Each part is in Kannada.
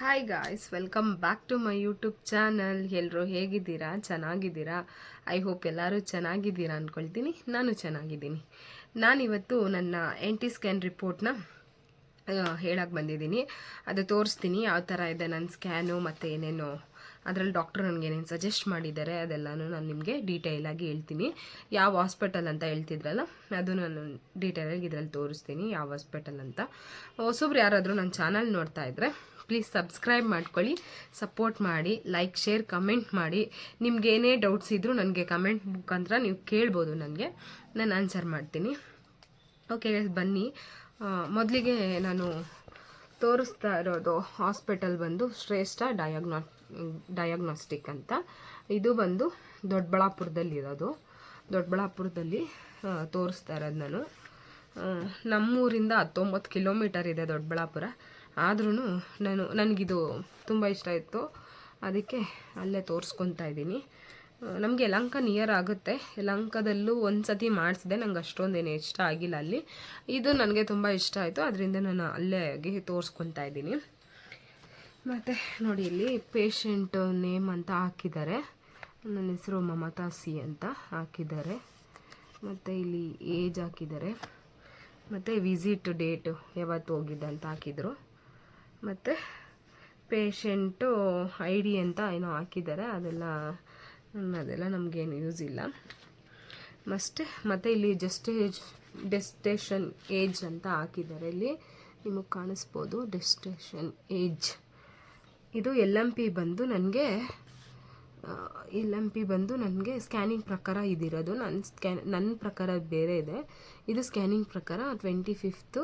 Hi guys welcome back to my YouTube channel ಎಲ್ಲರೂ ಹೇಗಿದ್ದೀರಾ? ಚೆನ್ನಾಗಿದ್ದೀರಾ? ಐ ಹೋಪ್ ಎಲ್ಲರೂ ಚೆನ್ನಾಗಿದ್ದೀರಾ ಅಂದ್ಕೊಳ್ತೀನಿ ನಾನು ಚೆನ್ನಾಗಿದ್ದೀನಿ. ನಾನಿವತ್ತು ನನ್ನ ಎನ್ ಟಿ ಸ್ಕ್ಯಾನ್ ರಿಪೋರ್ಟ್ನ ಹೇಳಕ್ಕೆ ಬಂದಿದ್ದೀನಿ. ಅದು ತೋರಿಸ್ತೀನಿ ಯಾವ ಥರ ಇದೆ ನನ್ನ ಸ್ಕ್ಯಾನು ಮತ್ತು ಏನೇನು. ಅದರಲ್ಲಿ ಡಾಕ್ಟರ್ ನನಗೆ ಏನೇನು ಸಜೆಸ್ಟ್ ಮಾಡಿದ್ದಾರೆ ಅದೆಲ್ಲನೂ ನಾನು ನಿಮಗೆ ಡೀಟೇಲಾಗಿ ಹೇಳ್ತೀನಿ. ಯಾವ ಹಾಸ್ಪಿಟಲ್ ಅಂತ ಹೇಳ್ತಿದ್ರಲ್ಲ, ಅದು ನಾನು ಡೀಟೇಲಾಗಿ ಇದರಲ್ಲಿ ತೋರಿಸ್ತೀನಿ ಯಾವ ಹಾಸ್ಪಿಟಲ್ ಅಂತ. ಹೊಸಬ್ರು ಯಾರಾದರೂ ನನ್ನ ಚಾನಲ್ ನೋಡ್ತಾ ಇದ್ದರೆ ಪ್ಲೀಸ್ ಸಬ್ಸ್ಕ್ರೈಬ್ ಮಾಡ್ಕೊಳ್ಳಿ ಸಪೋರ್ಟ್ ಮಾಡಿ ಲೈಕ್ ಶೇರ್ ಕಮೆಂಟ್ ಮಾಡಿ. ನಿಮ್ಗೆ ಏನೇ ಡೌಟ್ಸ್ ಇದ್ದರೂ ನನಗೆ ಕಮೆಂಟ್ ಮುಖಾಂತರ ನೀವು ಕೇಳ್ಬೋದು ನನಗೆ. ನಾನು ಆನ್ಸರ್ ಮಾಡ್ತೀನಿ. ಓಕೆ ಬನ್ನಿ. ಮೊದಲಿಗೆ ನಾನು ತೋರಿಸ್ತಾ ಇರೋದು ಹಾಸ್ಪಿಟಲ್ ಬಂದು ಶ್ರೇಷ್ಠ ಡಯಾಗ್ನೋ ಡಯಾಗ್ನೋಸ್ಟಿಕ್ ಅಂತ. ಇದು ಬಂದು ದೊಡ್ಡಬಳ್ಳಾಪುರದಲ್ಲಿರೋದು ದೊಡ್ಡಬಳ್ಳಾಪುರದಲ್ಲಿ ತೋರಿಸ್ತಾ ಇರೋದು ನಾನು. ನಮ್ಮೂರಿಂದ ಹತ್ತೊಂಬತ್ತು ಕಿಲೋಮೀಟರ್ ಇದೆ ದೊಡ್ಡಬಳ್ಳಾಪುರ. ಆದ್ರೂ ನಾನು, ನನಗಿದು ತುಂಬ ಇಷ್ಟ ಇತ್ತು. ಅದಕ್ಕೆ ಅಲ್ಲೇ ತೋರಿಸ್ಕೊತಾ ಇದ್ದೀನಿ. ನಮಗೆ ಯಲಂಕ ನಿಯರ್ ಆಗುತ್ತೆ. ಯಲಂಕದಲ್ಲೂ ಒಂದು ಸತಿ ಮಾಡಿಸಿದೆ. ನಂಗೆ ಅಷ್ಟೊಂದೇನು ಇಷ್ಟ ಆಗಿಲ್ಲ ಅಲ್ಲಿ. ಇದು ನನಗೆ ತುಂಬ ಇಷ್ಟ ಆಯಿತು. ಅದರಿಂದ ನಾನು ಅಲ್ಲೇ ತೋರಿಸ್ಕೊತಾ ಇದ್ದೀನಿ. ಮತ್ತು ನೋಡಿ, ಇಲ್ಲಿ ಪೇಷಂಟ್ ನೇಮ್ ಅಂತ ಹಾಕಿದ್ದಾರೆ. ನನ್ನ ಹೆಸರು ಮಮತಾ ಸಿ ಅಂತ ಹಾಕಿದ್ದಾರೆ. ಮತ್ತು ಇಲ್ಲಿ ಏಜ್ ಹಾಕಿದ್ದಾರೆ. ಮತ್ತು ವಿಸಿಟ್ ಡೇಟು ಯಾವತ್ತು ಹೋಗಿದ್ದೆ ಅಂತ ಹಾಕಿದರು. ಮತ್ತು ಪೇಷಂಟು ಐ ಡಿ ಅಂತ ಏನೋ ಹಾಕಿದ್ದಾರೆ, ಅದೆಲ್ಲ ಅದೆಲ್ಲ ನಮಗೇನು ಯೂಸ್ ಇಲ್ಲ. ಮಸ್ಟೆ ಮತ್ತು ಇಲ್ಲಿ ಜಸ್ಟೇಜ್ ಡೆಸ್ಟೇಷನ್ ಏಜ್ ಅಂತ ಹಾಕಿದ್ದಾರೆ. ಇಲ್ಲಿ ನಿಮಗೆ ಕಾಣಿಸ್ಬೋದು ಡೆಸ್ಟೇಷನ್ ಏಜ್. ಇದು ಎಲ್ ಎಂ ಪಿ ಬಂದು ನನಗೆ ಎಲ್ ಎಂ ಪಿ ಬಂದು ನನಗೆ ಸ್ಕ್ಯಾನಿಂಗ್ ಪ್ರಕಾರ ಇದಿರೋದು. ನನ್ನ ಸ್ಕ್ಯಾನ್ ನನ್ನ ಪ್ರಕಾರ ಬೇರೆ ಇದೆ. ಇದು ಸ್ಕ್ಯಾನಿಂಗ್ ಪ್ರಕಾರ twenty fifth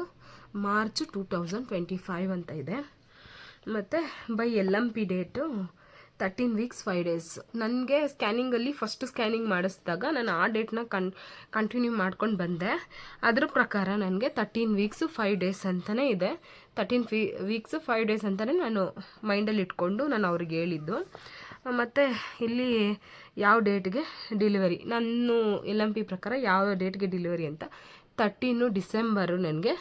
March two thousand twenty five ಅಂತ ಇದೆ. ಮತ್ತು by L M P date thirteen weeks five days. ನನಗೆ ಸ್ಕ್ಯಾನಿಂಗಲ್ಲಿ ಫಸ್ಟ್ ಸ್ಕ್ಯಾನಿಂಗ್ ಮಾಡಿಸಿದಾಗ ನಾನು ಆ ಡೇಟ್ನ ಕನ್, ಕಂಟಿನ್ಯೂ ಮಾಡ್ಕೊಂಡು ಬಂದೆ. ಅದ್ರ ಪ್ರಕಾರ ನನಗೆ ತರ್ಟೀನ್ ವೀಕ್ಸು ಫೈವ್ ಡೇಸ್ ಅಂತಲೇ ಇದೆ. ತರ್ಟೀನ್ ಫೀ, ವೀಕ್ಸು ಫೈವ್ ಡೇಸ್ ಅಂತಲೇ ನಾನು ಮೈಂಡಲ್ಲಿ ಇಟ್ಕೊಂಡು ನಾನು ಅವ್ರಿಗೆ ಹೇಳಿದ್ದು. ಮತ್ತು ಇಲ್ಲಿ ಯಾವ ಡೇಟ್ಗೆ ಡಿಲಿವರಿ? ನಾನು ಎಲ್ ಎಂ ಪಿ ಪ್ರಕಾರ ಯಾವ ಡೇಟ್ಗೆ ಡಿಲಿವರಿ ಅಂತ ತರ್ಟೀನು ಡಿಸೆಂಬರು ನನಗೆ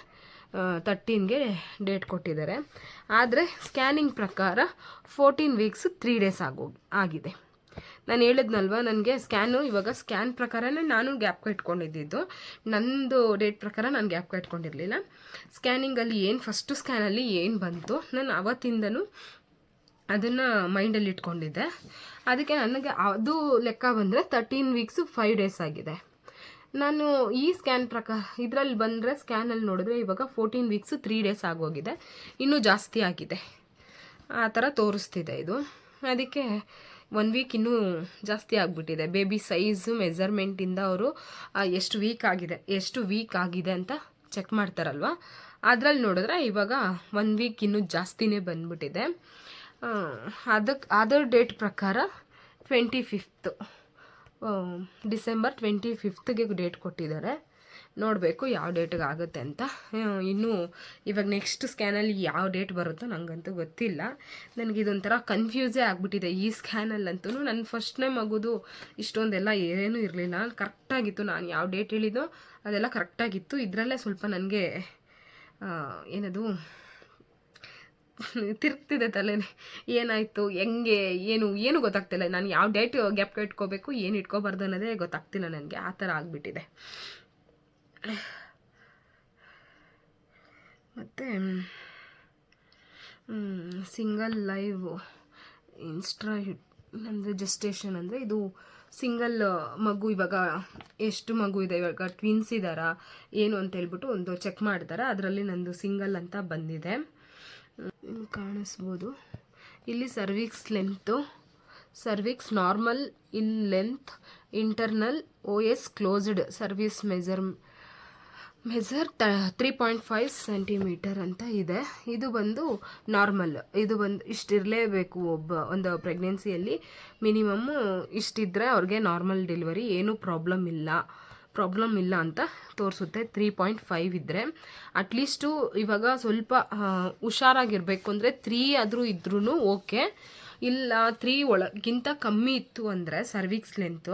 ತರ್ಟೀನ್ಗೆ ಡೇಟ್ ಕೊಟ್ಟಿದ್ದಾರೆ. ಆದರೆ ಸ್ಕ್ಯಾನಿಂಗ್ ಪ್ರಕಾರ ಫೋರ್ಟೀನ್ ವೀಕ್ಸ್ ತ್ರೀ ಡೇಸ್ ಆಗೋ, ಆಗಿದೆ. ನಾನು ಹೇಳಿದ್ನಲ್ವ, ನನಗೆ ಸ್ಕ್ಯಾನು ಇವಾಗ ಸ್ಕ್ಯಾನ್ ಪ್ರಕಾರನೇ ನಾನು ಗ್ಯಾಪ್ ಇಟ್ಕೊಂಡಿದ್ದು ನಂದು ಡೇಟ್ ಪ್ರಕಾರ ನಾನು ಗ್ಯಾಪ್ ಇಟ್ಕೊಂಡಿರಲಿಲ್ಲ ಸ್ಕ್ಯಾನಿಂಗಲ್ಲಿ ಏನು, ಫಸ್ಟು ಸ್ಕ್ಯಾನಲ್ಲಿ ಏನು ಬಂತು, ನಾನು ಅವತ್ತಿಂದನೂ ಅದನ್ನು ಮೈಂಡಲ್ಲಿ ಇಟ್ಕೊಂಡಿದ್ದೆ. ಅದಕ್ಕೆ ನನಗೆ ಅದು ಲೆಕ್ಕ ಬಂದರೆ ತರ್ಟೀನ್ ವೀಕ್ಸು ಫೈವ್ ಡೇಸ್ ಆಗಿದೆ. ನಾನು ಈ ಸ್ಕ್ಯಾನ್ ಪ್ರಕಾರ ಇದರಲ್ಲಿ ಬಂದರೆ ಸ್ಕ್ಯಾನಲ್ಲಿ ನೋಡಿದ್ರೆ ಇವಾಗ ಫೋರ್ಟೀನ್ ವೀಕ್ಸು ತ್ರೀ ಡೇಸ್ ಆಗೋಗಿದೆ. ಇನ್ನೂ ಜಾಸ್ತಿ ಆಗಿದೆ. ಆ ಥರ ತೋರಿಸ್ತಿದೆ ಇದು. ಅದಕ್ಕೆ ಒನ್ ವೀಕ್ ಇನ್ನೂ ಜಾಸ್ತಿ ಆಗಿಬಿಟ್ಟಿದೆ. ಬೇಬಿ ಸೈಜು ಮೆಸರ್ಮೆಂಟಿಂದ ಅವರು ಎಷ್ಟು ವೀಕ್ ಆಗಿದೆ, ಎಷ್ಟು ವೀಕ್ ಆಗಿದೆ ಅಂತ ಚೆಕ್ ಮಾಡ್ತಾರಲ್ವ? ಅದರಲ್ಲಿ ನೋಡಿದ್ರೆ ಇವಾಗ ಒನ್ ವೀಕ್ ಇನ್ನೂ ಜಾಸ್ತಿನೇ ಬಂದ್ಬಿಟ್ಟಿದೆ. ಅದಕ್ಕೆ ಅದರ್ ಡೇಟ್ ಪ್ರಕಾರ ಟ್ವೆಂಟಿ ಫಿಫ್ತು ಡಿಸೆಂಬರ್ ಟ್ವೆಂಟಿ ಫಿಫ್ತ್ಗೆ ಡೇಟ್ ಕೊಟ್ಟಿದ್ದಾರೆ. ನೋಡಬೇಕು ಯಾವ ಡೇಟಿಗೆ ಆಗುತ್ತೆ ಅಂತ. ಇನ್ನೂ ಇವಾಗ ನೆಕ್ಸ್ಟ್ ಸ್ಕ್ಯಾನಲ್ಲಿ ಯಾವ ಡೇಟ್ ಬರುತ್ತೋ ನನಗಂತೂ ಗೊತ್ತಿಲ್ಲ. ನನಗೆ ಇದೊಂಥರ ಕನ್ಫ್ಯೂಸೇ ಆಗಿಬಿಟ್ಟಿದೆ. ಈ ಸ್ಕ್ಯಾನಲ್ಲಂತೂ ನನ್ನ ಫಸ್ಟ್ನೇ ಮಗುದು ಇಷ್ಟೊಂದೆಲ್ಲ ಏನೂ ಇರಲಿಲ್ಲ. ಕರೆಕ್ಟಾಗಿತ್ತು ನಾನು ಯಾವ ಡೇಟ್ ಹೇಳಿದ್ದೋ ಅದೆಲ್ಲ ಕರೆಕ್ಟಾಗಿತ್ತು. ಇದರಲ್ಲೇ ಸ್ವಲ್ಪ ನನಗೆ ಏನದು ತಿರುಗ್ತಿದೆ ತಲೆನೇ. ಏನಾಯಿತು, ಹೆಂಗೆ, ಏನು ಏನು ಗೊತ್ತಾಗ್ತಿಲ್ಲ. ನಾನು ಯಾವ ಡೇಟ್ ಗ್ಯಾಪ್ ಇಟ್ಕೋಬೇಕು, ಏನು ಇಟ್ಕೋಬಾರ್ದು ಅನ್ನೋದೇ ಗೊತ್ತಾಗ್ತಿಲ್ಲ ನನಗೆ. ಆ ಥರ ಆಗಿಬಿಟ್ಟಿದೆ. ಮತ್ತು ಸಿಂಗಲ್ ಲೈವ್ ಇನ್ಸ್ಟ್ರಾ ಅಂದರೆ ಜಸ್ಟೇಷನ್ ಅಂದರೆ ಇದು ಸಿಂಗಲ್ ಮಗು ಇವಾಗ, ಎಷ್ಟು ಮಗು ಇದೆ ಇವಾಗ ಟ್ವಿನ್ಸ್ ಇದ್ದಾರಾ ಏನು ಅಂತ ಹೇಳ್ಬಿಟ್ಟು ಒಂದು ಚೆಕ್ ಮಾಡ್ತಾರೆ. ಅದರಲ್ಲಿ ನಂದು ಸಿಂಗಲ್ ಅಂತ ಬಂದಿದೆ. ಕಾಣಿಸ್ಬೋದು. ಇಲ್ಲಿ cervix length cervix normal in length internal O S closed cervix measure measure ತ ತ್ರೀ ಪಾಯಿಂಟ್ ಫೈವ್ ಸೆಂಟಿಮೀಟರ್ ಅಂತ ಇದೆ. ಇದು ಬಂದು ನಾರ್ಮಲ್ ಇದು ಬಂದು ಇಷ್ಟಿರಲೇಬೇಕು ಒಬ್ಬ, ಒಂದು ಪ್ರೆಗ್ನೆನ್ಸಿಯಲ್ಲಿ ಮಿನಿಮಮ್ಮು ಇಷ್ಟಿದ್ರೆ ಅವ್ರಿಗೆ ನಾರ್ಮಲ್ ಡೆಲಿವರಿ ಏನೂ ಪ್ರಾಬ್ಲಮ್ ಇಲ್ಲ. ಪ್ರಾಬ್ಲಮ್ ಇಲ್ಲ ಅಂತ ತೋರಿಸುತ್ತೆ. ತ್ರೀ ಪಾಯಿಂಟ್ ಫೈವ್ ಇದ್ದರೆ ಅಟ್ಲೀಸ್ಟು ಇವಾಗ ಸ್ವಲ್ಪ ಹುಷಾರಾಗಿರಬೇಕು ಅಂದರೆ ತ್ರೀ ಆದರೂ ಇದ್ರೂ ಓಕೆ ಇಲ್ಲ ತ್ರೀ ಒಳಗಿಂತ ಕಮ್ಮಿ ಇತ್ತು ಅಂದರೆ ಸರ್ವಿಕ್ಸ್ ಲೆಂತು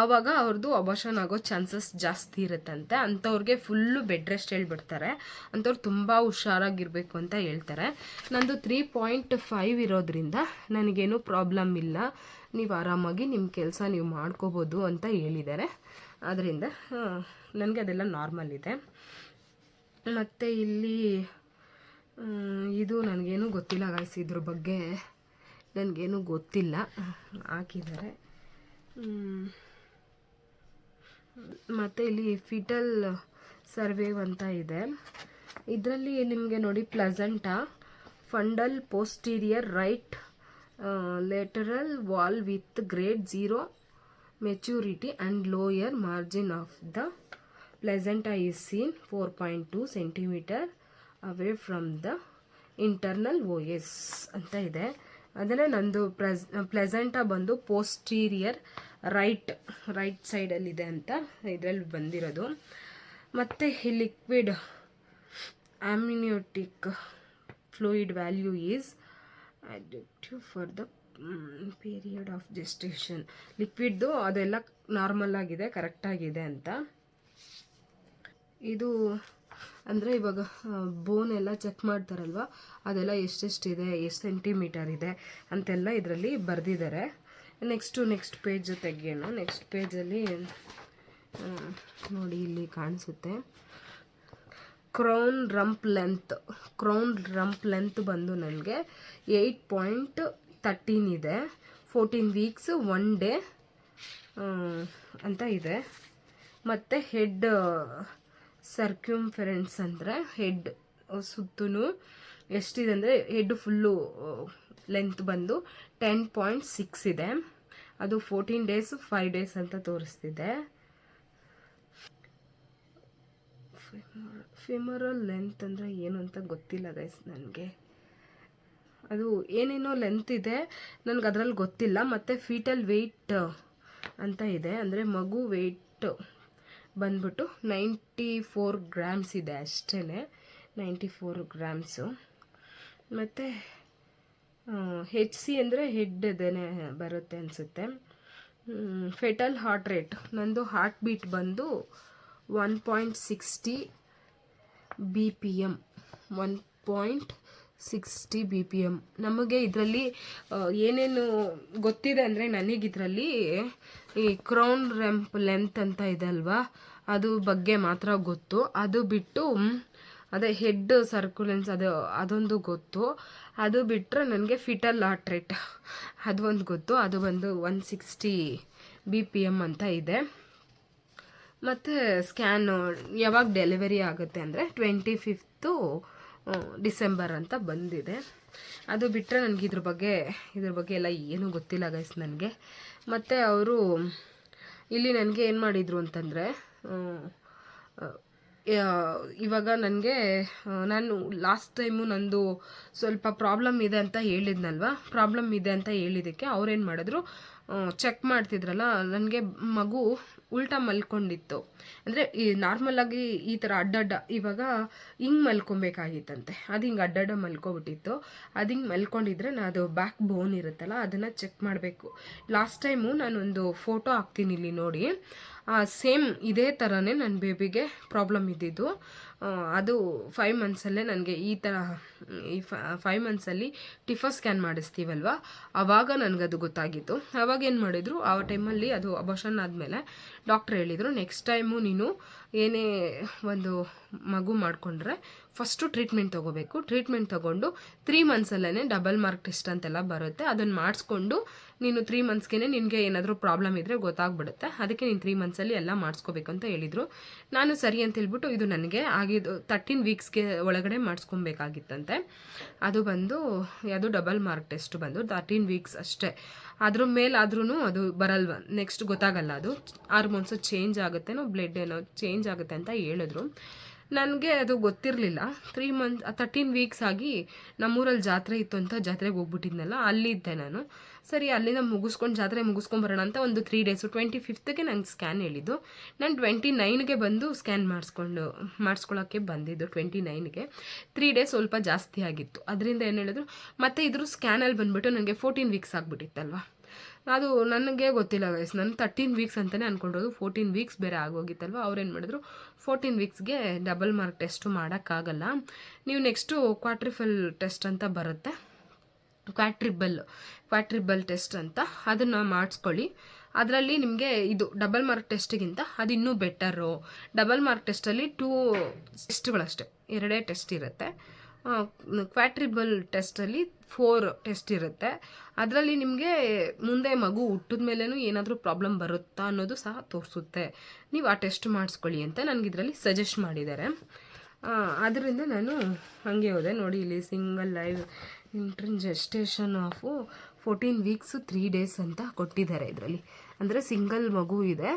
ಆವಾಗ ಅವ್ರದ್ದು ಅಬಾಷನ್ ಆಗೋ ಚಾನ್ಸಸ್ ಜಾಸ್ತಿ ಇರುತ್ತಂತೆ. ಅಂಥವ್ರಿಗೆ ಫುಲ್ಲು ಬೆಡ್ ರೆಸ್ಟ್ ಹೇಳ್ಬಿಡ್ತಾರೆ. ಅಂಥವ್ರು ತುಂಬ ಹುಷಾರಾಗಿರಬೇಕು ಅಂತ ಹೇಳ್ತಾರೆ. ನಂದು ತ್ರೀ ಪಾಯಿಂಟ್ ಫೈವ್ ಇರೋದ್ರಿಂದ ನನಗೇನು ಪ್ರಾಬ್ಲಮ್ ಇಲ್ಲ. ನೀವು ಆರಾಮಾಗಿ ನಿಮ್ಮ ಕೆಲಸ ನೀವು ಮಾಡ್ಕೋಬೋದು ಅಂತ ಹೇಳಿದ್ದಾರೆ. ಅದರಿಂದ ನನಗೆ ಅದೆಲ್ಲ ನಾರ್ಮಲ್ ಇದೆ. ಮತ್ತು ಇಲ್ಲಿ ಇದು ನನಗೇನು ಗೊತ್ತಿಲ್ಲ ಗಾಯ್ಸ್ ಇದ್ರ ಬಗ್ಗೆ ನನಗೇನು ಗೊತ್ತಿಲ್ಲ. ಹಾಕಿದ್ದಾರೆ. ಮತ್ತು ಇಲ್ಲಿ ಫಿಟಲ್ ಸರ್ವೇವ್ ಅಂತ ಇದೆ. ಇದರಲ್ಲಿ ನಿಮಗೆ ನೋಡಿ placenta fundal posterior right lateral wall with grade zero maturity and lower margin of the placenta is seen four point two centimetre away from the internal O S ಅಂತ ಇದೆ. ಅದನ್ನು ನಂದು ಪ್ರೆಸ್ ಪ್ಲೆಸೆಂಟಾ ಬಂದು ಪೋಸ್ಟೀರಿಯರ್ ರೈಟ್ ರೈಟ್ ಸೈಡಲ್ಲಿದೆ ಅಂತ ಇದರಲ್ಲಿ ಬಂದಿರೋದು. ಮತ್ತು ಈ liquid amniotic fluid value is addictive for the period of gestation ಲಿಕ್ವಿಡ್ದು ಅದೆಲ್ಲ ನಾರ್ಮಲ್ ಆಗಿದೆ ಕರೆಕ್ಟ್ ಆಗಿದೆ ಅಂತ. ಇದು ಅಂದರೆ ಇವಾಗ ಬೋನ್ ಎಲ್ಲ ಚೆಕ್ ಮಾಡ್ತಾರಲ್ವ? ಅದೆಲ್ಲ ಎಷ್ಟೆಷ್ಟಿದೆ ಎಷ್ಟು ಸೆಂಟಿಮೀಟರ್ ಇದೆ ಅಂತೆಲ್ಲ ಇದರಲ್ಲಿ ಬರೆದಿದ್ದಾರೆ ನೆಕ್ಸ್ಟು ನೆಕ್ಸ್ಟ್ ಪೇಜ್ ತೆಗಿಯೋಣ. ನೆಕ್ಸ್ಟ್ ಪೇಜಲ್ಲಿ ನೋಡಿ ಇಲ್ಲಿ ಕಾಣಿಸುತ್ತೆ. Crown rump length crown rump length ಬಂದು ನನಗೆ ಏಯ್ಟ್ ಪಾಯಿಂಟ್ ತರ್ಟೀನ್ ಇದೆ. ಫೋರ್ಟೀನ್ ವೀಕ್ಸ್ ಒನ್ ಡೇ ಅಂತ ಇದೆ. ಮತ್ತು ಹೆಡ್ ಸರ್ಕ್ಯೂಮ್ಫೆರೆನ್ಸ್ ಅಂದರೆ ಹೆಡ್ ಸುತ್ತೂ ಎಷ್ಟಿದೆ ಅಂದರೆ ಹೆಡ್ ಫುಲ್ಲು ಲೆಂತ್ ಬಂದು ಟೆನ್ ಪಾಯಿಂಟ್ ಸಿಕ್ಸ್ ಇದೆ. ಅದು ಫೋರ್ಟೀನ್ ಡೇಸ್ ಫೈವ್ ಡೇಸ್ ಅಂತ ತೋರಿಸ್ತಿದೆ. ಫಿಮರಲ್ ಲೆಂತ್ ಅಂದರೆ ಏನು ಅಂತ ಗೊತ್ತಿಲ್ಲ ಗೈಸ್ ನನಗೆ. ಅದು ಏನೇನೋ ಲೆಂತ್ ಇದೆ, ನನಗೆ ಅದರಲ್ಲಿ ಗೊತ್ತಿಲ್ಲ. ಮತ್ತು ಫೀಟಲ್ ವೆಯ್ಟ್ ಅಂತ ಇದೆ. ಅಂದರೆ ಮಗು ವೆಯ್ಟ್ ಬಂದ್ಬಿಟ್ಟು ನೈಂಟಿ ಫೋರ್ ಗ್ರಾಮ್ಸ್ ಇದೆ ಅಷ್ಟೇ ನೈಂಟಿ ಫೋರ್ ಗ್ರಾಮ್ಸು ಮತ್ತು ಹೆಚ್ ಸಿ ಅಂದರೆ ಹೆಡ್ ಇದೇ ಬರುತ್ತೆ ಅನಿಸುತ್ತೆ. ಫೆಟಲ್ ಹಾರ್ಟ್ ರೇಟ್ ನಂದು ಹಾರ್ಟ್ ಬೀಟ್ ಬಂದು one point sixty B P M one point sixty B P M ನಮಗೆ ಇದರಲ್ಲಿ ಏನೇನು ಗೊತ್ತಿದೆ ಅಂದರೆ ನನಗೆ ಇದರಲ್ಲಿ ಈ ಕ್ರೌನ್ ರೆಂಪ್ ಲೆಂತ್ ಅಂತ ಇದೆ ಅಲ್ವಾ? ಅದು ಬಗ್ಗೆ ಮಾತ್ರ ಗೊತ್ತು. ಅದು ಬಿಟ್ಟು, ಅದೇ ಹೆಡ್ ಸರ್ಕ್ಯುಲೆನ್ಸ್ ಅದು, ಅದೊಂದು ಗೊತ್ತು. ಅದು ಬಿಟ್ಟರೆ ನನಗೆ ಫಿಟಲ್ ಹಾರ್ಟ್ ರೇಟ್ ಅದು ಒಂದು ಗೊತ್ತು. ಅದು ಬಂದು one sixty B P M ಅಂತ ಇದೆ. ಮತ್ತು ಸ್ಕ್ಯಾನು ಯಾವಾಗ ಡೆಲಿವರಿ ಆಗುತ್ತೆ ಅಂದರೆ ಟ್ವೆಂಟಿ ಫಿಫ್ತು ಡಿಸೆಂಬರ್ ಅಂತ ಬಂದಿದೆ. ಅದು ಬಿಟ್ಟರೆ ನನಗೆ ಇದ್ರ ಬಗ್ಗೆ ಇದ್ರ ಬಗ್ಗೆ ಎಲ್ಲ ಏನೂ ಗೊತ್ತಿಲ್ಲ ಗೈಸ್ ನನಗೆ. ಮತ್ತು ಅವರು ಇಲ್ಲಿ ನನಗೆ ಏನು ಮಾಡಿದರು ಅಂತಂದರೆ ಇವಾಗ ನನಗೆ ನಾನು ಲಾಸ್ಟ್ ಟೈಮು ನಂದು ಸ್ವಲ್ಪ ಪ್ರಾಬ್ಲಮ್ ಇದೆ ಅಂತ ಹೇಳಿದ್ನಲ್ವ? ಪ್ರಾಬ್ಲಮ್ ಇದೆ ಅಂತ ಹೇಳಿದ್ದಕ್ಕೆ ಅವ್ರೇನು ಮಾಡಿದ್ರು ಚೆಕ್ ಮಾಡ್ತಿದ್ರಲ್ಲ, ನನಗೆ ಮಗು ಉಲ್ಟಾ ಮಲ್ಕೊಂಡಿತ್ತು. ಅಂದರೆ ಈ ನಾರ್ಮಲಾಗಿ ಈ ಥರ ಅಡ್ಡಡ್ಡ ಇವಾಗ ಹಿಂಗೆ ಮಲ್ಕೊಬೇಕಾಗಿತ್ತಂತೆ. ಅದು ಹಿಂಗೆ ಅಡ್ಡಡ್ಡ ಮಲ್ಕೊಬಿಟ್ಟಿತ್ತು. ಅದು ಹಿಂಗೆ ಮಲ್ಕೊಂಡಿದ್ರೆ ನಾ ಅದು ಬ್ಯಾಕ್ ಬೋನ್ ಇರುತ್ತಲ್ಲ, ಅದನ್ನು ಚೆಕ್ ಮಾಡಬೇಕು. ಲಾಸ್ಟ್ ಟೈಮು ನಾನೊಂದು ಫೋಟೋ ಹಾಕ್ತೀನಿ ಇಲ್ಲಿ ನೋಡಿ. ಸೇಮ್ ಇದೇ ಥರನೇ ನನ್ನ ಬೇಬಿಗೆ ಪ್ರಾಬ್ಲಮ್ ಇದ್ದಿದ್ದು. ಅದು ಫೈವ್ ಮಂತ್ಸಲ್ಲೇ ನನಗೆ ಈ ಥರ ಈ ಫೈವ್ ಮಂತ್ಸಲ್ಲಿ ಟಿಫರ್ ಸ್ಕ್ಯಾನ್ ಮಾಡಿಸ್ತೀವಲ್ವ? ಆವಾಗ ನನಗದು ಗೊತ್ತಾಗಿತ್ತು. ಆವಾಗ ಏನು ಮಾಡಿದರು, ಆ ಟೈಮಲ್ಲಿ ಅದು ಅಬಾಷನ್ ಆದಮೇಲೆ ಡಾಕ್ಟ್ರ್ ಹೇಳಿದರು ನೆಕ್ಸ್ಟ್ ಟೈಮು ನೀನು ಏನೇ ಒಂದು ಮಗು ಮಾಡಿಕೊಂಡ್ರೆ ಫಸ್ಟು ಟ್ರೀಟ್ಮೆಂಟ್ ತೊಗೋಬೇಕು. ಟ್ರೀಟ್ಮೆಂಟ್ ತೊಗೊಂಡು ತ್ರೀ ಮಂತ್ಸಲ್ಲೇ ಡಬಲ್ ಮಾರ್ಕ್ ಟೆಸ್ಟ್ ಅಂತೆಲ್ಲ ಬರುತ್ತೆ. ಅದನ್ನು ಮಾಡಿಸ್ಕೊಂಡು ನೀನು ತ್ರೀ ಮಂತ್ಸ್ಗೆ ನಿನಗೆ ಏನಾದರೂ ಪ್ರಾಬ್ಲಮ್ ಇದ್ದರೆ ಗೊತ್ತಾಗ್ಬಿಡುತ್ತೆ. ಅದಕ್ಕೆ ನೀನು ತ್ರೀ ಮಂತ್ಸಲ್ಲಿ ಎಲ್ಲ ಮಾಡಿಸ್ಕೋಬೇಕು ಅಂತ ಹೇಳಿದರು. ನಾನು ಸರಿ ಅಂತ ಹೇಳ್ಬಿಟ್ಟು ಇದು ನನಗೆ ಆಗಿದ್ದು ತರ್ಟೀನ್ ವೀಕ್ಸ್ಗೆ ಒಳಗಡೆ ಮಾಡಿಸ್ಕೊಬೇಕಾಗಿತ್ತಂತೆ. ಅದು ಬಂದು ಯಾವುದು ಡಬಲ್ ಮಾರ್ಕ್ ಟೆಸ್ಟ್ ಬಂದು ತರ್ಟೀನ್ ವೀಕ್ಸ್ ಅಷ್ಟೇ. ಅದ್ರ ಮೇಲಾದ್ರೂ ಅದು ಬರಲ್ವ. ನೆಕ್ಸ್ಟ್ ಗೊತ್ತಾಗಲ್ಲ ಅದು. ಹಾರ್ಮೋನ್ಸು ಚೇಂಜ್ ಆಗುತ್ತೆನೋ ಬ್ಲಡ್ ಏನೋ ಚೇಂಜ್ ಆಗುತ್ತೆ ಅಂತ ಹೇಳಿದ್ರು. ನನಗೆ ಅದು ಗೊತ್ತಿರಲಿಲ್ಲ. ತ್ರೀ ಮಂತ್ ತರ್ಟೀನ್ ವೀಕ್ಸ್ ಆಗಿ ನಮ್ಮೂರಲ್ಲಿ ಜಾತ್ರೆ ಇತ್ತು ಅಂತ ಜಾತ್ರೆಗೆ ಹೋಗ್ಬಿಟ್ಟಿದ್ನಲ್ಲ, ಅಲ್ಲಿದ್ದೆ ನಾನು. ಸರಿ, ಅಲ್ಲಿಂದ ಮುಗಿಸ್ಕೊಂಡು ಜಾತ್ರೆ ಮುಗಿಸ್ಕೊಂಬರೋಣ ಅಂತ ಒಂದು ತ್ರೀ ಡೇಸು ಟ್ವೆಂಟಿ ಫಿಫ್ತ್ಗೆ ನಂಗೆ ಸ್ಕ್ಯಾನ್ ಹೇಳಿದ್ದು. ನಾನು ಟ್ವೆಂಟಿ ನೈನ್ಗೆ ಬಂದು ಸ್ಕ್ಯಾನ್ ಮಾಡಿಸ್ಕೊಂಡು ಮಾಡಿಸ್ಕೊಳ್ಳೋಕ್ಕೆ ಬಂದಿದ್ದು ಟ್ವೆಂಟಿ ನೈನ್ಗೆ ತ್ರೀ ಡೇಸ್ ಸ್ವಲ್ಪ ಜಾಸ್ತಿ ಆಗಿತ್ತು. ಅದರಿಂದ ಏನು ಹೇಳಿದ್ರು, ಮತ್ತು ಇದ್ರ ಸ್ಕ್ಯಾನಲ್ಲಿ ಬಂದುಬಿಟ್ಟು ನನಗೆ ಫೋರ್ಟೀನ್ ವೀಕ್ಸ್ ಆಗಿಬಿಟ್ಟಿತ್ತಲ್ವ? ಅದು ನನಗೆ ಗೊತ್ತಿಲ್ಲ ಗೈಸ್ ನಾನು ತರ್ಟೀನ್ ವೀಕ್ಸ್ ಅಂತಲೇ ಅಂದ್ಕೊಂಡಿರೋದು ಫೋರ್ಟೀನ್ ವೀಕ್ಸ್ ಬೇರೆ ಆಗೋಗಿತ್ತಲ್ವ? ಅವ್ರೇನು ಮಾಡಿದ್ರು? ಫೋರ್ಟೀನ್ ವೀಕ್ಸ್ಗೆ ಡಬಲ್ ಮಾರ್ಕ್ ಟೆಸ್ಟು ಮಾಡೋಕ್ಕಾಗಲ್ಲ. ನೀವು ನೆಕ್ಸ್ಟು ಕ್ವಾಟ್ರಿಫಲ್ ಟೆಸ್ಟ್ ಅಂತ ಬರುತ್ತೆ. ಕ್ವಾಟ್ರಿಬಲ್ ಕ್ವಾಟ್ರಿಬಲ್ ಟೆಸ್ಟ್ ಅಂತ. ಅದನ್ನು ಮಾಡಿಸ್ಕೊಳ್ಳಿ. ಅದರಲ್ಲಿ ನಿಮಗೆ ಇದು ಡಬಲ್ ಮಾರ್ಕ್ ಟೆಸ್ಟ್ಗಿಂತ ಅದು ಇನ್ನೂ ಬೆಟರು ಡಬಲ್ ಮಾರ್ಕ್ ಟೆಸ್ಟಲ್ಲಿ ಟೂ ಟೆಸ್ಟ್ಗಳಷ್ಟೇ ಎರಡೇ ಟೆಸ್ಟ್ ಇರುತ್ತೆ. ಕ್ವಾಟ್ರಿಬಲ್ ಟೆಸ್ಟಲ್ಲಿ ಫೋರ್ ಟೆಸ್ಟ್ ಇರುತ್ತೆ. ಅದರಲ್ಲಿ ನಿಮಗೆ ಮುಂದೆ ಮಗು ಹುಟ್ಟಿದ ಮೇಲೂ ಏನಾದರೂ ಪ್ರಾಬ್ಲಮ್ ಬರುತ್ತಾ ಅನ್ನೋದು ಸಹ ತೋರಿಸುತ್ತೆ. ನೀವು ಆ ಟೆಸ್ಟ್ ಮಾಡಿಸ್ಕೊಳ್ಳಿ ಅಂತ ನನಗೆ ಇದರಲ್ಲಿ ಸಜೆಸ್ಟ್ ಮಾಡಿದ್ದಾರೆ. ಅದರಿಂದ ನಾನು ಹಾಗೆ ಹೋದೆ. ನೋಡಿ, ಇಲ್ಲಿ single live intrauterine gestation of fourteen weeks three days ಅಂತ ಕೊಟ್ಟಿದ್ದಾರೆ ಇದರಲ್ಲಿ. ಅಂದರೆ ಸಿಂಗಲ್ ಮಗು ಇದೆ.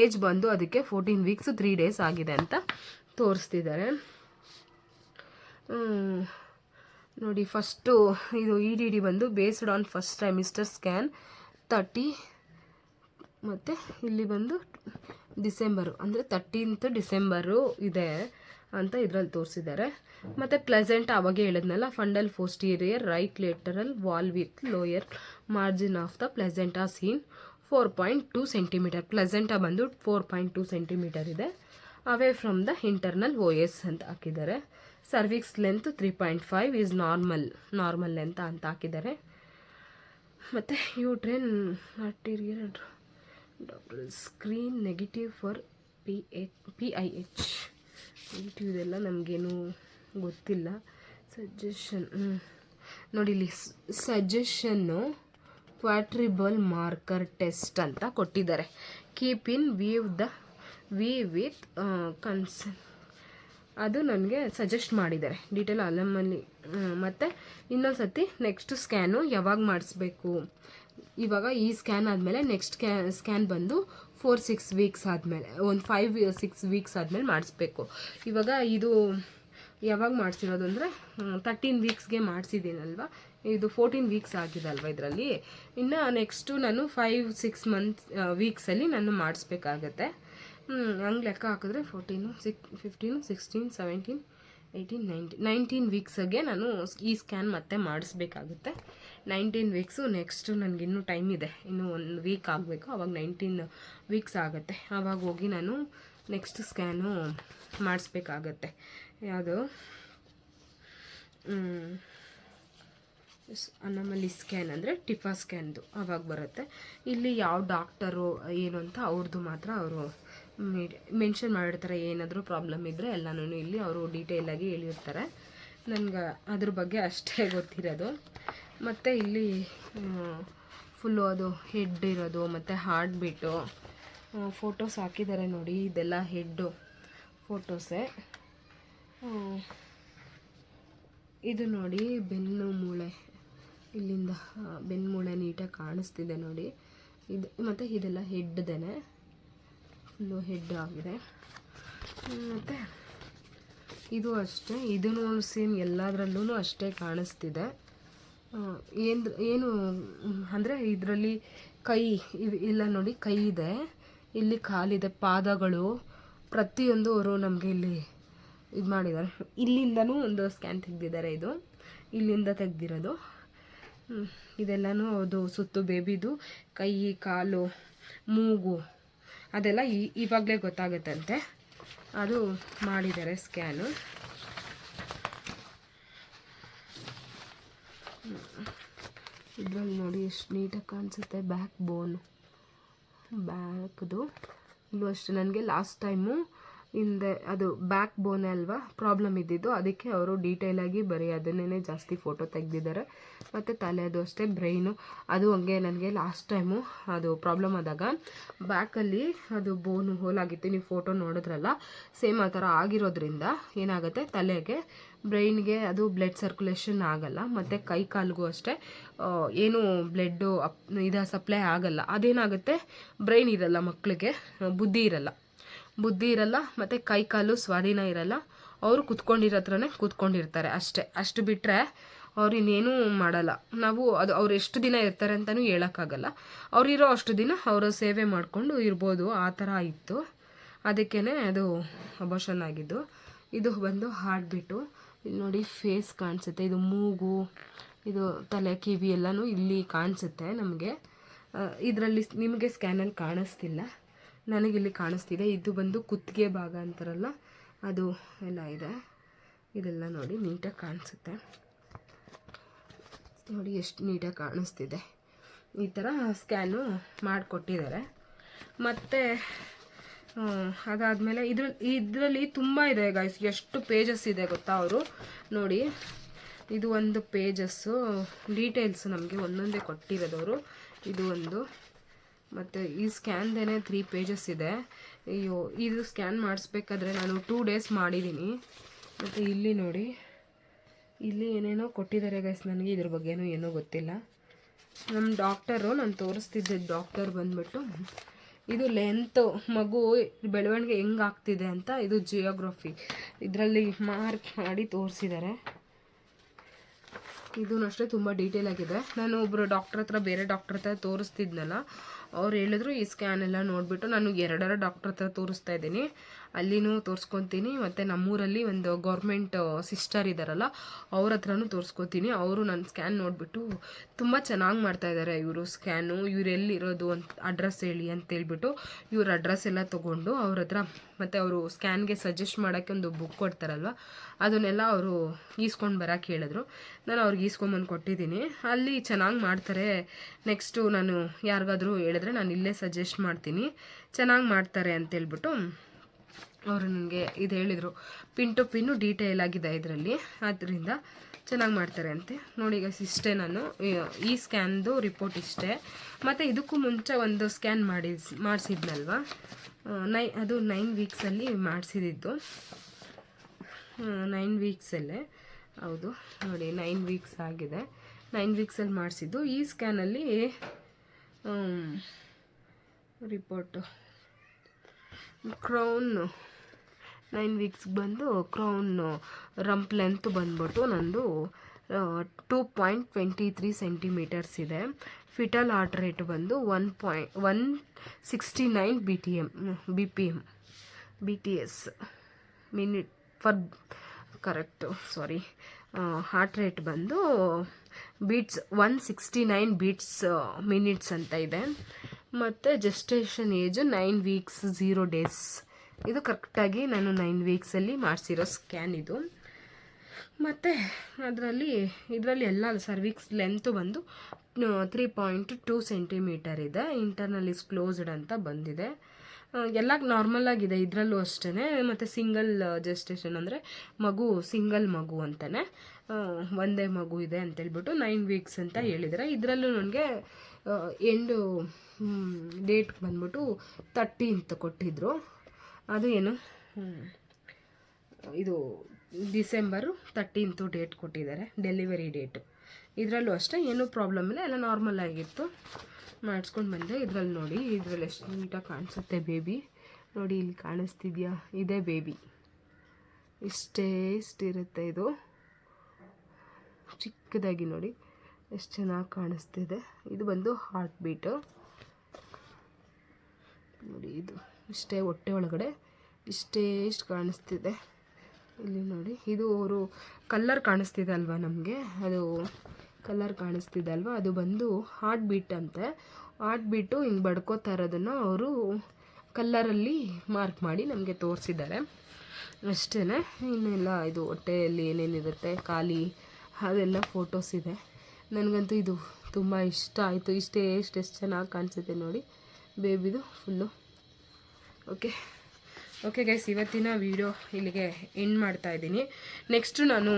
ಏಜ್ ಬಂದು ಅದಕ್ಕೆ ಫೋರ್ಟೀನ್ ವೀಕ್ಸು ತ್ರೀ ಡೇಸ್ ಆಗಿದೆ ಅಂತ ತೋರಿಸ್ತಿದ್ದಾರೆ. ನೋಡಿ, ಫಸ್ಟು ಇದು ಇ ಡಿ ಡಿ ಬಂದು based on first trimester scan thirty ಮತ್ತು ಇಲ್ಲಿ ಬಂದು ಡಿಸೆಂಬರು ಅಂದರೆ ತರ್ಟೀನ್ತ್ ಡಿಸೆಂಬರು ಇದೆ ಅಂತ ಇದರಲ್ಲಿ ತೋರಿಸಿದ್ದಾರೆ. ಮತ್ತು ಪ್ಲೆಸೆಂಟ್ ಅವಾಗೆ ಹೇಳಿದ್ನಲ್ಲ fundal posterior right lateral wall with lower margin of the placenta seen four point two centimetre placenta ಬಂದು ಫೋರ್ ಪಾಯಿಂಟ್ ಟೂ ಸೆಂಟಿಮೀಟರ್ ಇದೆ. Away from the internal O S ಅಂತ ಹಾಕಿದ್ದಾರೆ. Cervix length three point five is normal normal length ಅಂತ ಹಾಕಿದ್ದಾರೆ. ಮತ್ತು uterine arterial double screen negative for P H P I H negative ಇದೆಲ್ಲ ನಮಗೇನು ಗೊತ್ತಿಲ್ಲ. ಸಜೆಷನ್ ನೋಡಿ ಇಲ್ಲಿ ಸಜೆಷನ್ನು ಕ್ವಾಟ್ರಿಬಲ್ ಮಾರ್ಕರ್ ಟೆಸ್ಟ್ ಅಂತ ಕೊಟ್ಟಿದ್ದಾರೆ. Keep in view the V with concern ಅದು ನನಗೆ ಸಜೆಸ್ಟ್ ಮಾಡಿದ್ದಾರೆ. ಡೀಟೇಲ್ ಅಲಮಲ್ಲಿ ಮತ್ತು ಇನ್ನೊಂದು ಸತಿ ನೆಕ್ಸ್ಟ್ ಸ್ಕ್ಯಾನು ಯಾವಾಗ ಮಾಡಿಸ್ಬೇಕು? ಇವಾಗ ಈ ಸ್ಕ್ಯಾನ್ ಆದಮೇಲೆ ನೆಕ್ಸ್ಟ್ ಕ್ಯಾ ಸ್ಕ್ಯಾನ್ ಬಂದು ಫೋರ್ ಸಿಕ್ಸ್ ವೀಕ್ಸ್ ಆದಮೇಲೆ, ಒಂದು ಫೈವ್ ಸಿಕ್ಸ್ ವೀಕ್ಸ್ ಆದಮೇಲೆ ಮಾಡಿಸ್ಬೇಕು. ಇವಾಗ ಇದು ಯಾವಾಗ ಮಾಡಿಸಿರೋದು ಅಂದರೆ ತರ್ಟೀನ್ ವೀಕ್ಸ್ಗೆ ಮಾಡಿಸಿದ್ದೀನಲ್ವ? ಇದು ಫೋರ್ಟೀನ್ ವೀಕ್ಸ್ ಆಗಿದೆ ಅಲ್ವ ಇದರಲ್ಲಿ? ಇನ್ನು ನೆಕ್ಸ್ಟು ನಾನು ಫೈವ್ ಸಿಕ್ಸ್ ಮಂತ್ ವೀಕ್ಸಲ್ಲಿ ನಾನು ಮಾಡಿಸ್ಬೇಕಾಗತ್ತೆ. ಹಂಗೆ ಲೆಕ್ಕ ಹಾಕಿದ್ರೆ ಫೋರ್ಟೀನು ಸಿಕ್ fifteen sixteen seventeen eighteen nineteen nineteen ವೀಕ್ಸಗೆ ನಾನು ಈ ಸ್ಕ್ಯಾನ್ ಮತ್ತೆ ಮಾಡಿಸ್ಬೇಕಾಗುತ್ತೆ. ನೈನ್ಟೀನ್ ವೀಕ್ಸು ನೆಕ್ಸ್ಟು ನನಗಿನ್ನೂ ಟೈಮ್ ಇದೆ. ಇನ್ನೂ ಒಂದು ವೀಕ್ ಆಗಬೇಕು. ಆವಾಗ ನೈನ್ಟೀನ್ ವೀಕ್ಸ್ ಆಗುತ್ತೆ. ಆವಾಗ ಹೋಗಿ ನಾನು ನೆಕ್ಸ್ಟ್ ಸ್ಕ್ಯಾನು ಮಾಡಿಸ್ಬೇಕಾಗತ್ತೆ. ಯಾವುದು? ನಮ್ಮಲ್ಲಿ ಸ್ಕ್ಯಾನ್ ಅಂದರೆ ಟಿಫಾ ಸ್ಕ್ಯಾನ್ದು ಆವಾಗ ಬರುತ್ತೆ. ಇಲ್ಲಿ ಯಾವ ಡಾಕ್ಟರು ಏನು ಅಂತ ಅವ್ರದ್ದು ಮಾತ್ರ ಅವರು ಮೆನ್ಷನ್ ಮಾಡಿರ್ತಾರೆ ಏನಾದರೂ ಪ್ರಾಬ್ಲಮ್ ಇದ್ದರೆ ಎಲ್ಲನೂ ಇಲ್ಲಿ ಅವರು ಡೀಟೇಲಾಗಿ ಹೇಳಿರ್ತಾರೆ. ನನಗೆ ಅದ್ರ ಬಗ್ಗೆ ಅಷ್ಟೇ ಗೊತ್ತಿರೋದು. ಮತ್ತು ಇಲ್ಲಿ ಫುಲ್ಲು ಅದು ಹೆಡ್ ಇರೋದು, ಮತ್ತು ಹಾರ್ಟ್ ಬೀಟು ಫೋಟೋಸ್ ಹಾಕಿದ್ದಾರೆ ನೋಡಿ, ಇದೆಲ್ಲ ಹೆಡ್ಡು ಫೋಟೋಸೇ ಇದು ನೋಡಿ ಬೆನ್ನು ಮೂಳೆ. ಇಲ್ಲಿಂದ ಬೆನ್ನು ಮೂಳೆ ನೀಟಾಗಿ ಕಾಣಿಸ್ತಿದೆ ನೋಡಿ. ಇದು, ಮತ್ತು ಇದೆಲ್ಲ ಹೆಡ್ದೇನೆ ಫುಲ್ಲು ಹೆಡ್ ಆಗಿದೆ. ಮತ್ತು ಇದು ಅಷ್ಟೇ. ಇದೂ ಸೇಮ್ ಎಲ್ಲದರಲ್ಲೂ ಅಷ್ಟೇ ಕಾಣಿಸ್ತಿದೆ. ಏನು ಏನು, ಅಂದರೆ ಇದರಲ್ಲಿ ಕೈ ಇಲ್ಲ ನೋಡಿ, ಕೈ ಇದೆ. ಇಲ್ಲಿ ಕಾಲಿದೆ, ಪಾದಗಳು. ಪ್ರತಿಯೊಂದು ಅವರು ನಮಗೆ ಇಲ್ಲಿ ಇದು ಮಾಡಿದ್ದಾರೆ. ಇಲ್ಲಿಂದನೂ ಒಂದು ಸ್ಕ್ಯಾನ್ ತೆಗೆದಿದ್ದಾರೆ ಇದು. ಇಲ್ಲಿಂದ ತೆಗೆದಿರೋದು. ಇದೆಲ್ಲನೂ ಅದು ಸುತ್ತು ಬೇಬಿದು. ಕೈ, ಕಾಲು, ಮೂಗು. ಅದೆಲ್ಲ ಇವಾಗಲೇ ಗೊತ್ತಾಗುತ್ತಂತೆ. ಅದು ಮಾಡಿದ್ದಾರೆ ಸ್ಕ್ಯಾನು. ಇದ್ರಲ್ಲಿ ನೋಡಿ ಎಷ್ಟು ನೀಟಾಗಿ ಕಾಣಿಸುತ್ತೆ. Back bone. ಬ್ಯಾಕ್ದು. ಇಲ್ಲೂ ಅಷ್ಟೇ. ನನಗೆ ಲಾಸ್ಟ್ ಟೈಮು ಹಿಂದೆ ಅದು ಬ್ಯಾಕ್ ಬೋನ್ ಅಲ್ವಾ? ಪ್ರಾಬ್ಲಮ್ ಇದ್ದಿದ್ದು. ಅದಕ್ಕೆ ಅವರು ಡೀಟೇಲಾಗಿ ಬರೀ ಅದನ್ನೇ ಜಾಸ್ತಿ ಫೋಟೋ ತೆಗೆದಿದ್ದಾರೆ. ಮತ್ತು ತಲೆದು ಅಷ್ಟೇ ಬ್ರೈನು ಅದು ಹಂಗೆ ನನಗೆ ಲಾಸ್ಟ್ ಟೈಮು ಅದು ಪ್ರಾಬ್ಲಮ್ ಆದಾಗ ಬ್ಯಾಕಲ್ಲಿ ಅದು ಬೋನು ಹೋಲಾಗಿತ್ತು ನೀವು ಫೋಟೋ ನೋಡಿದ್ರಲ್ಲ? ಸೇಮ್ ಆ ಥರ ಆಗಿರೋದ್ರಿಂದ ಏನಾಗುತ್ತೆ? ತಲೆಗೆ ಬ್ರೈನ್ಗೆ ಅದು ಬ್ಲಡ್ ಸರ್ಕ್ಯುಲೇಷನ್ ಆಗಲ್ಲ. ಮತ್ತು ಕೈ ಕಾಲಿಗೂ ಅಷ್ಟೇ ಏನು ಬ್ಲಡ್ಡು ಅಪ್ ಇದು ಸಪ್ಲೈ ಆಗಲ್ಲ. ಅದೇನಾಗುತ್ತೆ? ಬ್ರೈನ್ ಇರಲ್ಲ ಮಕ್ಕಳಿಗೆ ಬುದ್ಧಿ ಇರಲ್ಲ. ಬುದ್ಧಿ ಇರಲ್ಲ, ಮತ್ತು ಕೈ ಕಾಲು ಸ್ವಾಧೀನ ಇರಲ್ಲ. ಅವರು ಕುತ್ಕೊಂಡಿರೋ ಹತ್ರನೇ ಕೂತ್ಕೊಂಡಿರ್ತಾರೆ ಅಷ್ಟೇ. ಅಷ್ಟು ಬಿಟ್ಟರೆ ಅವ್ರು ಇನ್ನೇನೂ ಮಾಡಲ್ಲ. ನಾವು ಅದು ಅವ್ರು ಎಷ್ಟು ದಿನ ಇರ್ತಾರೆ ಅಂತಲೂ ಹೇಳೋಕ್ಕಾಗಲ್ಲ. ಇರೋ ಅಷ್ಟು ದಿನ ಅವರ ಸೇವೆ ಮಾಡಿಕೊಂಡು ಇರ್ಬೋದು. ಆ ಥರ ಇತ್ತು. ಅದಕ್ಕೇ ಅದು ಅಬೋಷನ್ ಆಗಿದ್ದು. ಇದು ಬಂದು ಹಾರ್ಟ್ಬಿಟ್ಟು ಇಲ್ಲಿ ನೋಡಿ ಫೇಸ್ ಕಾಣಿಸುತ್ತೆ. ಇದು ಮೂಗು, ಇದು ತಲೆ, ಕಿವಿ ಎಲ್ಲನೂ ಇಲ್ಲಿ ಕಾಣಿಸುತ್ತೆ ನಮಗೆ. ಇದರಲ್ಲಿ ನಿಮಗೆ ಸ್ಕ್ಯಾನಲ್ಲಿ ಕಾಣಿಸ್ತಿಲ್ಲ. ನನಗಿಲ್ಲಿ ಕಾಣಿಸ್ತಿದೆ. ಇದು ಬಂದು ಕುತ್ತಿಗೆ ಭಾಗ ಅಂತಾರಲ್ಲ, ಅದು ಎಲ್ಲ ಇದೆ. ಇದೆಲ್ಲ ನೋಡಿ ನೀಟಾಗಿ ಕಾಣಿಸುತ್ತೆ. ನೋಡಿ ಎಷ್ಟು ನೀಟಾಗಿ ಕಾಣಿಸ್ತಿದೆ. ಈ ಥರ ಸ್ಕ್ಯಾನು ಮಾಡಿಕೊಟ್ಟಿದ್ದಾರೆ. ಮತ್ತು ಅದಾದಮೇಲೆ ಇದ್ರ, ಇದರಲ್ಲಿ ತುಂಬ ಇದೆ ಗಾಯ್ಸ್ ಎಷ್ಟು ಪೇಜಸ್ ಇದೆ ಗೊತ್ತಾ ಅವರು? ನೋಡಿ, ಇದು ಒಂದು ಪೇಜಸ್ಸು ಡೀಟೇಲ್ಸ್ ನಮಗೆ ಒಂದೊಂದೇ ಕೊಟ್ಟಿರೋದವರು ಇದು ಒಂದು ಮತ್ತು ಈ ಸ್ಕ್ಯಾನ್ದೇನೆ ತ್ರೀ ಪೇಜಸ್ ಇದೆ. ಅಯ್ಯೋ, ಇದು ಸ್ಕ್ಯಾನ್ ಮಾಡಿಸ್ಬೇಕಾದ್ರೆ ನಾನು ಟೂ ಡೇಸ್ ಮಾಡಿದ್ದೀನಿ ಮತ್ತು ಇಲ್ಲಿ ನೋಡಿ, ಇಲ್ಲಿ ಏನೇನೋ ಕೊಟ್ಟಿದ್ದಾರೆ ಗೈಸ್ ನನಗೆ ಇದ್ರ ಬಗ್ಗೆನೂ ಏನೂ ಗೊತ್ತಿಲ್ಲ. ನಮ್ಮ ಡಾಕ್ಟರು ನಾನು ತೋರಿಸ್ತಿದ್ದೆ ಡಾಕ್ಟರ್ ಬಂದ್ಬಿಟ್ಟು. ಇದು ಲೆಂತು ಮಗು, ಬೆಳವಣಿಗೆ ಹೆಂಗೆ ಆಗ್ತಿದೆ ಅಂತ, ಇದು ಜಿಯೋಗ್ರಫಿ ಇದರಲ್ಲಿ ಮಾರ್ಕ್ ಮಾಡಿ ತೋರಿಸಿದ್ದಾರೆ. ಇದೂ ಅಷ್ಟೇ ತುಂಬ ಡೀಟೇಲ್ ಆಗಿದೆ. ನಾನು ಒಬ್ಬರು ಡಾಕ್ಟ್ರ್ ಹತ್ರ, ಬೇರೆ ಡಾಕ್ಟ್ರ್ ಹತ್ರ ತೋರಿಸ್ತಿದ್ನಲ್ಲ ಅವ್ರು ಹೇಳಿದ್ರು ಈ ಸ್ಕ್ಯಾನ್ ಎಲ್ಲ ನೋಡಿಬಿಟ್ಟು ನಾನು ಎರಡರ ಡಾಕ್ಟ್ರ್ ಹತ್ರ ತೋರಿಸ್ತಾ ಇದ್ದೀನಿ. ಅಲ್ಲಿನೂ ತೋರಿಸ್ಕೊತೀನಿ. ಮತ್ತು ನಮ್ಮೂರಲ್ಲಿ ಒಂದು ಗೌರ್ಮೆಂಟ್ ಸಿಸ್ಟರ್ ಇದ್ದಾರಲ್ಲ ಅವ್ರ ಹತ್ರನೂ ತೋರಿಸ್ಕೊತೀನಿ. ಅವರು ನನ್ನ ಸ್ಕ್ಯಾನ್ ನೋಡಿಬಿಟ್ಟು ತುಂಬ ಚೆನ್ನಾಗಿ ಮಾಡ್ತಾಯಿದ್ದಾರೆ ಇವರು ಸ್ಕ್ಯಾನು ಇವ್ರು ಎಲ್ಲಿರೋದು ಅಂತ ಅಡ್ರೆಸ್ ಹೇಳಿ ಅಂತೇಳ್ಬಿಟ್ಟು ಇವ್ರ ಅಡ್ರೆಸ್ ಎಲ್ಲ ತೊಗೊಂಡು ಅವ್ರ ಹತ್ರ ಮತ್ತು ಅವರು ಸ್ಕ್ಯಾನ್ಗೆ ಸಜೆಸ್ಟ್ ಮಾಡೋಕ್ಕೆ ಒಂದು ಬುಕ್ ಕೊಡ್ತಾರಲ್ವ, ಅದನ್ನೆಲ್ಲ ಅವರು ಈಸ್ಕೊಂಡು ಬರೋಕ್ಕೆ ಹೇಳಿದ್ರು. ನಾನು ಅವ್ರಿಗೆ ಈಸ್ಕೊಂಬಂದು ಕೊಟ್ಟಿದ್ದೀನಿ. ಅಲ್ಲಿ ಚೆನ್ನಾಗಿ ಮಾಡ್ತಾರೆ. ನೆಕ್ಸ್ಟು ನಾನು ಯಾರಿಗಾದರೂ ಹೇಳಿದ್ರೆ ನಾನು ಇಲ್ಲೇ ಸಜೆಸ್ಟ್ ಮಾಡ್ತೀನಿ. ಚೆನ್ನಾಗಿ ಮಾಡ್ತಾರೆ ಅಂತೇಳ್ಬಿಟ್ಟು ಅವರು ನನಗೆ ಇದು ಹೇಳಿದರು ಪಿನ್ ಟು ಪಿನ್ನು ಡೀಟೇಲ್ ಆಗಿದೆ ಇದರಲ್ಲಿ ಆದ್ದರಿಂದ ಚೆನ್ನಾಗಿ ಮಾಡ್ತಾರೆ ಅಂತೆ. ನೋಡಿ ಈಗ ಇಷ್ಟೇ ನಾನು, ಈ- ಸ್ಕ್ಯಾನ್ದು ರಿಪೋರ್ಟ್ ಇಷ್ಟೇ. ಮತ್ತು ಇದಕ್ಕೂ ಮುಂಚೆ ಒಂದು ಸ್ಕ್ಯಾನ್ ಮಾಡಿ ಮಾಡಿಸಿದ್ನಲ್ವ? ನೈ, ಅದು ನೈನ್ ವೀಕ್ಸಲ್ಲಿ ಮಾಡಿಸಿದ್ದು ನೈನ್ ವೀಕ್ಸಲ್ಲೇ ಹೌದು, ನೋಡಿ ನೈನ್ ವೀಕ್ಸ್ ಆಗಿದೆ. ನೈನ್ ವೀಕ್ಸಲ್ಲಿ ಮಾಡಿಸಿದ್ದು. ಈ ಸ್ಕ್ಯಾನಲ್ಲಿ ರಿಪೋರ್ಟು ಕ್ರೌನು ನೈನ್ ವೀಕ್ಸ್ ಬಂದು ಕ್ರೌನ್ ರಂಪ್ ಲೆಂತ್ ಬಂದ್ಬಿಟ್ಟು ನಂದು two point twenty three centimetres ಇದೆ. ಫಿಟಲ್ ಹಾರ್ಟ್ ರೇಟ್ ಬಂದು one point one sixty nine B T M B P M B T S minute per correct sorry heart rate ಬಂದು beats one sixty nine beats minutes ಅಂತ ಇದೆ. ಮತ್ತು gestation age nine weeks zero days ಇದು ಕರೆಕ್ಟಾಗಿ ನಾನು ನೈನ್ ವೀಕ್ಸಲ್ಲಿ ಮಾಡಿಸಿರೋ ಸ್ಕ್ಯಾನ್ ಇದು. ಮತ್ತು ಅದರಲ್ಲಿ, ಇದರಲ್ಲಿ ಎಲ್ಲ ಸರ್ವಿಕ್ಸ್ ಲೆಂತು ಬಂದು ತ್ರೀ ಪಾಯಿಂಟ್ ಟೂ ಸೆಂಟಿಮೀಟರ್ ಇದೆ. ಇಂಟರ್ನಲ್ ಇಸ್ ಕ್ಲೋಸ್ಡ್ ಅಂತ ಬಂದಿದೆ. ಎಲ್ಲ ನಾರ್ಮಲ್ ಆಗಿದೆ, ಇದರಲ್ಲೂ ಅಷ್ಟೇ ಮತ್ತು ಸಿಂಗಲ್ ಜೆಸ್ಟೇಷನ್ ಅಂದರೆ ಮಗು ಸಿಂಗಲ್ ಮಗು ಅಂತಲೇ ಒಂದೇ ಮಗು ಇದೆ ಅಂತೇಳ್ಬಿಟ್ಟು ನೈನ್ ವೀಕ್ಸ್ ಅಂತ ಹೇಳಿದರೆ. ಇದರಲ್ಲೂ ನನಗೆ ಎಂಡು ಡೇಟ್ ಬಂದ್ಬಿಟ್ಟು ಅಂತ ಕೊಟ್ಟಿದ್ದರು ಅದು ಏನು? ಇದು ಡಿಸೆಂಬರು ತರ್ಟೀನ್ತು ಡೇಟ್ ಕೊಟ್ಟಿದ್ದಾರೆ ಡೆಲಿವರಿ ಡೇಟು ಇದರಲ್ಲೂ ಅಷ್ಟೇ, ಏನೂ ಪ್ರಾಬ್ಲಮ್ ಇಲ್ಲ, ಎಲ್ಲ ನಾರ್ಮಲ್ ಆಗಿತ್ತು. ಮಾಡಿಸ್ಕೊಂಡು ಬಂದೆ, ಇದರಲ್ಲಿ ನೋಡಿ, ಇದರಲ್ಲಿ ಎಷ್ಟು ನೀಟಾಗಿ ಕಾಣಿಸುತ್ತೆ ಬೇಬಿ ನೋಡಿ, ಇಲ್ಲಿ ಕಾಣಿಸ್ತಿದ್ಯಾ? ಇದೇ ಬೇಬಿ ಇಷ್ಟೇ ಇಷ್ಟಿರುತ್ತೆ ಇದು. ಚಿಕ್ಕದಾಗಿ ನೋಡಿ, ಎಷ್ಟು ಚೆನ್ನಾಗಿ ಕಾಣಿಸ್ತಿದೆ. ಇದು ಬಂದು ಹಾರ್ಟ್ ಬೀಟು ನೋಡಿ ಇದು. ಇಷ್ಟೇ ಹೊಟ್ಟೆ ಒಳಗಡೆ ಇಷ್ಟೇ ಇಷ್ಟು ಕಾಣಿಸ್ತಿದೆ. ಇಲ್ಲಿ ನೋಡಿ, ಇದು ಅವರು ಕಲ್ಲರ್ ಕಾಣಿಸ್ತಿದೆ ಅಲ್ವಾ ನಮಗೆ? ಅದು ಕಲ್ಲರ್ ಕಾಣಿಸ್ತಿದೆ ಅಲ್ವಾ? ಅದು ಬಂದು ಹಾರ್ಟ್ ಬೀಟ್ ಅಂತೆ. ಹಾರ್ಟ್ ಬೀಟು ಹಿಂಗೆ ಬಡ್ಕೋತಾ ಇರೋದನ್ನು ಅವರು ಕಲ್ಲರಲ್ಲಿ ಮಾರ್ಕ್ ಮಾಡಿ ನಮಗೆ ತೋರಿಸಿದ್ದಾರೆ. ಅಷ್ಟೇ ಇನ್ನೆಲ್ಲ ಇದು ಹೊಟ್ಟೆಯಲ್ಲಿ ಏನೇನಿರುತ್ತೆ, ಖಾಲಿ ಅದೆಲ್ಲ ಫೋಟೋಸ್ ಇದೆ. ನನಗಂತೂ ಇದು ತುಂಬ ಇಷ್ಟ. ಆಯಿತು, ಇಷ್ಟೇ ಎಷ್ಟು ಎಷ್ಟು ಚೆನ್ನಾಗಿ ಕಾಣಿಸುತ್ತೆ ನೋಡಿ. ಬೇಬಿದು, ಫುಲ್ಲು. ಓಕೆ ಓಕೆ ಗೈಸ್ ಇವತ್ತಿನ ವಿಡಿಯೋ ಇಲ್ಲಿಗೆ ಎಂಡ್ ಮಾಡ್ತಾ ಇದ್ದೀನಿ. ನೆಕ್ಸ್ಟು ನಾನು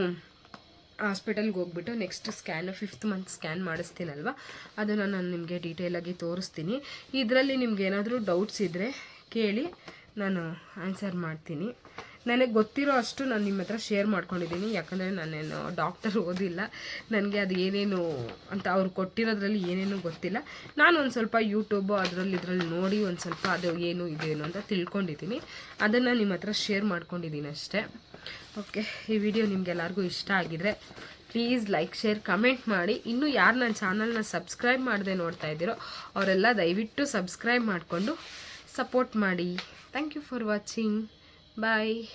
ಹಾಸ್ಪಿಟಲ್ಗೆ ಹೋಗ್ಬಿಟ್ಟು next scan fifth month scan ಮಾಡಿಸ್ತೀನಲ್ವ? ಅದನ್ನು ನಾನು ನಿಮಗೆ ಡೀಟೇಲಾಗಿ ತೋರಿಸ್ತೀನಿ. ಇದರಲ್ಲಿ ನಿಮ್ಗೆ ಏನಾದರೂ ಡೌಟ್ಸ್ ಇದ್ದರೆ ಕೇಳಿ, ನಾನು ಆನ್ಸರ್ ಮಾಡ್ತೀನಿ. ನನಗೆ ಗೊತ್ತಿರೋ ಅಷ್ಟು ನಾನು ನಿಮ್ಮ ಹತ್ರ ಶೇರ್ ಮಾಡ್ಕೊಂಡಿದ್ದೀನಿ. ಯಾಕಂದರೆ ನಾನೇನು ಡಾಕ್ಟರ್ ಓದಿಲ್ಲ. ನನಗೆ ಅದು ಏನೇನು ಅಂತ ಅವ್ರು ಕೊಟ್ಟಿರೋದ್ರಲ್ಲಿ ಏನೇನು ಗೊತ್ತಿಲ್ಲ. ನಾನು ಒಂದು ಸ್ವಲ್ಪ ಯೂಟ್ಯೂಬು ಅದರಲ್ಲಿ ಇದರಲ್ಲಿ ನೋಡಿ ಒಂದು ಸ್ವಲ್ಪ ಅದು ಏನು ಇದೇನು ಅಂತ ತಿಳ್ಕೊಂಡಿದ್ದೀನಿ. ಅದನ್ನು ನಿಮ್ಮ ಹತ್ರ ಶೇರ್ ಮಾಡ್ಕೊಂಡಿದ್ದೀನಿ ಅಷ್ಟೇ. ಓಕೆ ಈ ವಿಡಿಯೋ ನಿಮಗೆಲ್ಲರಿಗೂ ಇಷ್ಟ ಆಗಿದರೆ ಪ್ಲೀಸ್ ಲೈಕ್ ಶೇರ್ ಕಮೆಂಟ್ ಮಾಡಿ. ಇನ್ನೂ ಯಾರು ನನ್ನ ಚಾನಲ್ನ ಸಬ್ಸ್ಕ್ರೈಬ್ ಮಾಡದೆ ನೋಡ್ತಾ ಇದ್ದೀರೋ ಅವರೆಲ್ಲ ದಯವಿಟ್ಟು ಸಬ್ಸ್ಕ್ರೈಬ್ ಮಾಡಿಕೊಂಡು ಸಪೋರ್ಟ್ ಮಾಡಿ. Thank you for watching Bye.